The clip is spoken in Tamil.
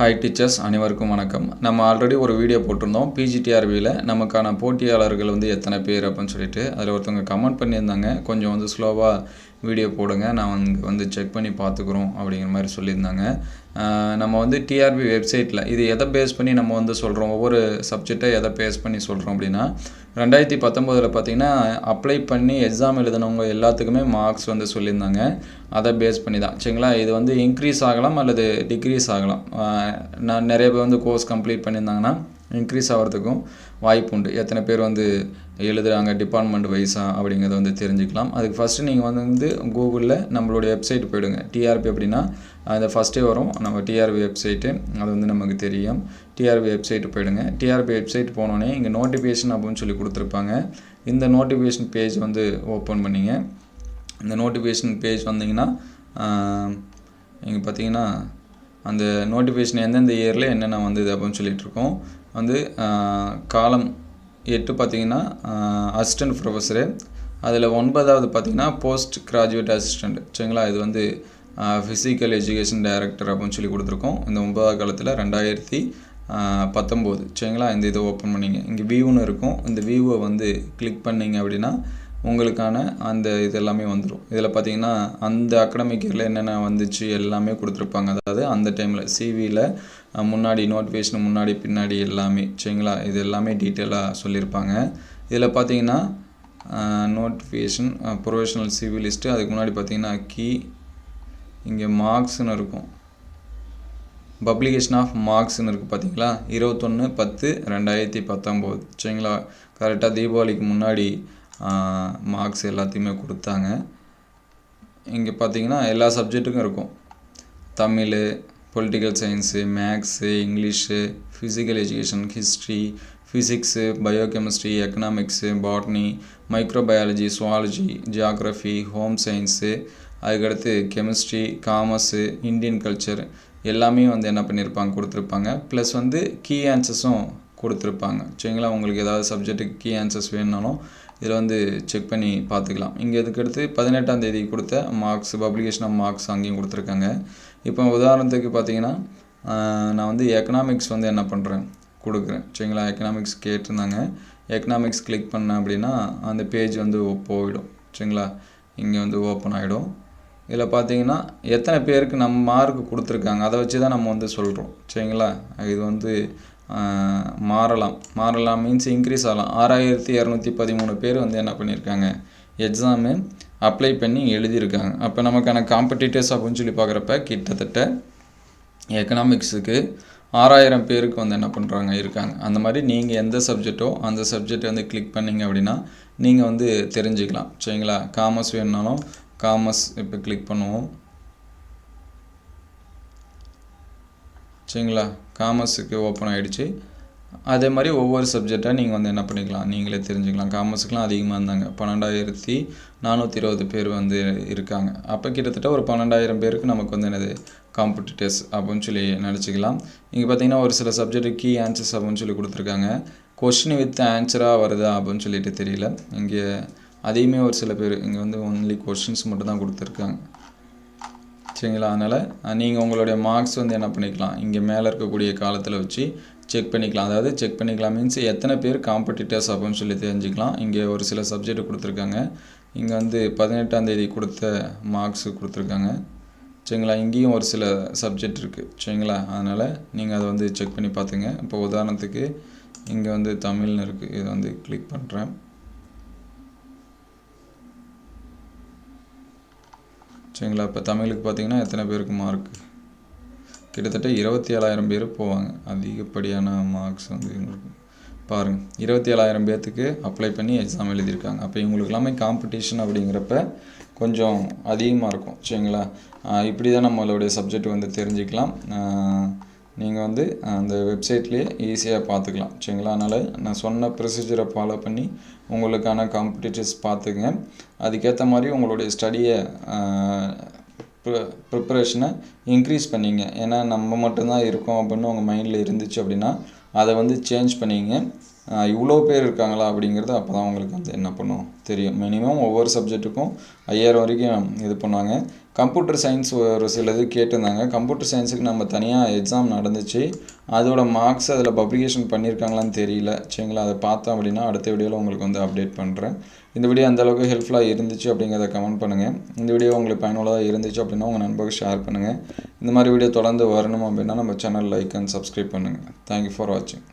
ஹாய் டீச்சர்ஸ் அனைவருக்கும் வணக்கம். நம்ம ஆல்ரெடி ஒரு வீடியோ போட்டிருந்தோம். பிஜிடிஆர்வியில் நமக்கான போட்டியாளர்கள் வந்து எத்தனை பேர் அப்படின்னு சொல்லிட்டு அதில் ஒருத்தவங்க கமெண்ட் பண்ணியிருந்தாங்க. கொஞ்சம் வந்து ஸ்லோவாக வீடியோ போடுங்க. நான் வந்து வந்து செக் பண்ணி பார்த்துக்குறோம் அப்படிங்கிற மாதிரி சொல்லியிருந்தாங்க. நம்ம வந்து டிஆர்பி வெப்சைட்டில் இது எதை பேஸ் பண்ணி நம்ம வந்து சொல்கிறோம் ஒவ்வொரு சப்ஜெக்டை எதை பேஸ் பண்ணி சொல்கிறோம் அப்படின்னா ரெண்டாயிரத்தி பத்தொம்போதில் பார்த்தீங்கன்னா அப்ளை பண்ணி எக்ஸாம் எழுதினவங்க எல்லாத்துக்குமே மார்க்ஸ் வந்து சொல்லியிருந்தாங்க. அதை பேஸ் பண்ணி தான். சரிங்களா? இது வந்து இன்க்ரீஸ் ஆகலாம் அல்லது டிக்ரீஸ் ஆகலாம். நான் நிறைய பேர் வந்து கோர்ஸ் கம்ப்ளீட் பண்ணியிருந்தாங்கன்னா இன்க்ரீஸ் ஆகிறதுக்கும் வாய்ப்பு உண்டு எத்தனை பேர் வந்து எழுதுகிறாங்க டிபார்ட்மெண்ட் வைஸாக அப்படிங்கிறத வந்து தெரிஞ்சுக்கலாம். அதுக்கு ஃபஸ்ட்டு நீங்கள் வந்து கூகுளில் நம்மளுடைய வெப்சைட் போயிடுங்க. டிஆர்பி அப்படின்னா அந்த ஃபஸ்ட்டே வரும். நம்ம டிஆர்பி வெப்சைட்டு அது வந்து நமக்கு தெரியும். டிஆர்பி வெப்சைட் போயிடுங்க. டிஆர்பி வெப்சைட் போனோடனே இங்கே நோட்டிஃபிகேஷன் அப்படின்னு சொல்லி கொடுத்துருப்பாங்க. இந்த நோட்டிஃபிகேஷன் பேஜ் வந்து ஓப்பன் பண்ணிங்க. இந்த நோட்டிஃபிகேஷன் பேஜ் வந்தீங்கன்னா இங்கே பார்த்தீங்கன்னா அந்த நோட்டிஃபிகேஷன் எந்தெந்த இயரில் என்னென்ன வந்தது அப்படின்னு சொல்லிட்டு இருக்கோம். வந்து காலம் எட்டு பார்த்தீங்கன்னா அசிஸ்டன்ட் ப்ரொஃபஸரு அதில் ஒன்பதாவது பார்த்தீங்கன்னா போஸ்ட் கிராஜுவேட் அசிஸ்டண்ட் சரிங்களா? இது வந்து ஃபிசிக்கல் எஜுகேஷன் டைரக்டர் அப்படின்னு சொல்லி கொடுத்துருக்கோம். இந்த ஒன்பதாவது காலத்தில் ரெண்டாயிரத்தி பத்தொம்போது. சரிங்களா? இந்த இதை ஓப்பன் பண்ணிங்க. இங்கே வியூன்னு இருக்கும். இந்த வியூவை வந்து கிளிக் பண்ணிங்க அப்படின்னா உங்களுக்கான அந்த இது எல்லாமே வந்துடும் இதில் பார்த்தீங்கன்னா அந்த அகடமிக் இயரில் என்னென்ன வந்துச்சு எல்லாமே கொடுத்துருப்பாங்க. அதாவது அந்த டைமில் சிவியில் முன்னாடி நோட்டிஃபிகேஷன் முன்னாடி பின்னாடி எல்லாமே சரிங்களா? இது எல்லாமே டீட்டெயிலாக சொல்லியிருப்பாங்க. இதில் பார்த்தீங்கன்னா நோட்டிஃபிகேஷன் ப்ரொஃபஷனல் சிவி லிஸ்ட்டு அதுக்கு முன்னாடி பார்த்தீங்கன்னா கீ இங்கே மார்க்ஸ்னு இருக்கும். பப்ளிகேஷன் ஆஃப் மார்க்ஸ்னு இருக்குது பார்த்தீங்களா இருபத்தொன்று பத்து ரெண்டாயிரத்தி பத்தொம்போது சரிங்களா? கரெக்டாக தீபாவளிக்கு முன்னாடி மார்க்ஸ் எல்லாத்தையுமே கொடுத்தாங்க. இங்கே பார்த்தீங்கன்னா எல்லா சப்ஜெக்ட்டுக்கும் இருக்கும். Tamil political science maths English physical education history physics biochemistry economics botany microbiology zoology geography home science அதுக்கடுத்து கெமிஸ்ட்ரி காமர்ஸு இந்தியன் கல்ச்சர் எல்லாமே வந்து என்ன பண்ணியிருப்பாங்க கொடுத்துருப்பாங்க. ப்ளஸ் வந்து கீ ஆன்சர்ஸும் கொடுத்துருப்பாங்க. சரிங்களா? உங்களுக்கு ஏதாவது சப்ஜெக்ட்டுக்கு கீ ஆன்சர்ஸ் வேணுனாலும் இதில் வந்து செக் பண்ணி பார்த்துக்கலாம். இங்கே இதுக்கடுத்து பதினெட்டாம் தேதி கொடுத்த மார்க்ஸ் பப்ளிகேஷன் ஆஃப் மார்க்ஸ் அங்கேயும் கொடுத்துருக்காங்க. இப்போ உதாரணத்துக்கு பார்த்தீங்கன்னா நான் வந்து எக்கனாமிக்ஸ் வந்து என்ன பண்ணுறேன் கொடுக்குறேன். சரிங்களா? எக்கனாமிக்ஸ் கேட்டிருந்தாங்க. எக்கனாமிக்ஸ் கிளிக் பண்ணேன் அப்படின்னா அந்த பேஜ் வந்து போயிடும். சரிங்களா? இங்கே வந்து ஓப்பன் ஆகிடும் இதில் பார்த்தீங்கன்னா எத்தனை பேருக்கு நம்ம மார்க் கொடுத்துருக்காங்க? அதை வச்சு தான் நம்ம வந்து சொல்கிறோம் சரிங்களா? இது வந்து மாறலாம். மாறலாம் மீன்ஸ் இன்க்ரீஸ் ஆகலாம். ஆறாயிரத்தி இரநூத்தி பதிமூணு பேர் வந்து என்ன பண்ணியிருக்காங்க? எக்ஸாமு அப்ளை பண்ணி எழுதியிருக்காங்க. அப்போ நமக்கான காம்படிட்டர்ஸ் அப்படின்னு சொல்லி பார்க்குறப்ப கிட்டத்தட்ட எக்கனாமிக்ஸுக்கு ஆறாயிரம் பேருக்கு வந்து என்ன பண்ணுறாங்க இருக்காங்க. அந்த மாதிரி நீங்கள் எந்த சப்ஜெக்டோ அந்த சப்ஜெக்ட் வந்து கிளிக் பண்ணிங்க அப்படின்னா நீங்கள் வந்து தெரிஞ்சுக்கலாம். சரிங்களா? காமர்ஸ் வேணுனாலும் காமர்ஸ் இப்போ கிளிக் பண்ணுவோம். சரிங்களா? காமர்ஸுக்கு ஓப்பன் ஆகிடுச்சு அதே மாதிரி ஒவ்வொரு சப்ஜெக்டாக நீங்கள் வந்து என்ன பண்ணிக்கலாம்? நீங்களே தெரிஞ்சுக்கலாம். காமர்ஸுக்கெலாம் அதிகமாக இருந்தாங்க. பன்னெண்டாயிரத்தி நானூற்றி இருபது பேர் வந்து இருக்காங்க. அப்போ கிட்டத்தட்ட ஒரு பன்னெண்டாயிரம் பேருக்கு நமக்கு வந்து என்னது? காம்படிட்டர்ஸ் அப்படின்னு சொல்லி நினச்சிக்கலாம். இங்கே பார்த்தீங்கன்னா ஒரு சில சப்ஜெக்ட் கீ ஆன்சர்ஸ் அப்படின்னு சொல்லி கொடுத்துருக்காங்க. கொஷின் வித் ஆன்சராக வருதா அப்படின்னு சொல்லிட்டு தெரியல. இங்கே அதையுமே ஒரு சில பேர் இங்கே வந்து ஒன்லி கொஷின்ஸ் மட்டும் தான் கொடுத்துருக்காங்க. சரிங்களா அதனால் நீங்கள் உங்களுடைய மார்க்ஸ் வந்து என்ன பண்ணிக்கலாம்? இங்கே மேலே இருக்கக்கூடிய காலத்தில் வச்சு செக் பண்ணிக்கலாம். அதாவது செக் பண்ணிக்கலாம். மீன்ஸ் எத்தனை பேர் காம்படிட்டர்ஸ் அப்படின்னு சொல்லி தெரிஞ்சுக்கலாம். இங்கே ஒரு சில சப்ஜெக்ட் கொடுத்துருக்காங்க. இங்கே வந்து பதினெட்டாம் தேதி கொடுத்த மார்க்ஸ் கொடுத்துருக்காங்க. சரிங்களா? இங்கேயும் ஒரு சில சப்ஜெக்ட் இருக்குது சரிங்களா? அதனால் நீங்கள் அதை வந்து செக் பண்ணி பார்த்துங்க. இப்போ உதாரணத்துக்கு இங்கே வந்து தமிழ்னு இருக்குது இதை வந்து கிளிக் பண்ணுறேன் சரிங்களா? இப்போ தமிழுக்கு பார்த்தீங்கன்னா எத்தனை பேருக்கு மார்க் கிட்டத்தட்ட இருபத்தி ஏழாயிரம் பேர் போவாங்க. அதிகப்படியான மார்க்ஸ் வந்து இவங்களுக்கு. பாருங்கள் இருபத்தி ஏழாயிரம் பேர்த்துக்கு அப்ளை பண்ணி எக்ஸாம் எழுதியிருக்காங்க. அப்போ இவங்களுக்கு எல்லாமே காம்படிஷன் அப்படிங்கிறப்ப கொஞ்சம் அதிகமாக இருக்கும். சரிங்களா? இப்படி தான் நம்மளுடைய சப்ஜெக்ட் வந்து தெரிஞ்சுக்கலாம். நீங்கள் வந்து அந்த வெப்சைட்லேயே ஈஸியாக பார்த்துக்கலாம் சரிங்களா? அதனால் நான் சொன்ன ப்ரொசீஜரை ஃபாலோ பண்ணி உங்களுக்கான காம்படிட்டர்ஸ் பார்த்துங்க அதுக்கேற்ற மாதிரி உங்களுடைய ஸ்டடியை ப்ரிப்பரேஷனை இன்க்ரீஸ் பண்ணிங்க ஏன்னா நம்ம மட்டும்தான் இருக்கோம் அப்படின்னு உங்கள் மைண்டில் இருந்துச்சு அப்படின்னா அதை வந்து சேஞ்ச் பண்ணிங்க இவ்வளோ பேர் இருக்காங்களா அப்படிங்கிறது அப்போ தான் உங்களுக்கு வந்து என்ன பண்ணும் தெரியும். மினிமம் ஒவ்வொரு சப்ஜெக்ட்டுக்கும் ஐயாயிரம் வரைக்கும் இது பண்ணுவாங்க. கம்ப்யூட்டர் சயின்ஸ் ஒரு சில இது கேட்டிருந்தாங்க கம்ப்யூட்டர் சயின்ஸுக்கு நம்ம தனியாக எக்ஸாம் நடந்துச்சு. அதோட மார்க்ஸ் அதில் பப்ளிகேஷன் பண்ணியிருக்காங்களான்னு தெரியல. சரிங்களா? அதை பார்த்தோம் அப்படின்னா அடுத்த வீடியோவில் உங்களுக்கு வந்து அப்டேட் பண்ணுறேன் இந்த வீடியோ அந்தளவுக்கு ஹெல்ப்ஃபுல்லாக இருந்துச்சு அப்படிங்கிறத கமெண்ட் பண்ணுங்கள் இந்த வீடியோ உங்களுக்கு பயனுள்ளதாக இருந்துச்சு அப்படின்னா உங்கள் நண்பர்கள் ஷேர் பண்ணுங்கள் இந்த மாதிரி வீடியோ தொடர்ந்து வரணும் அப்படின்னா நம்ம சேனல் லைக் அண்ட் சப்ஸ்கிரைப் பண்ணுங்கள் தேங்க்யூ ஃபார் வாட்சிங்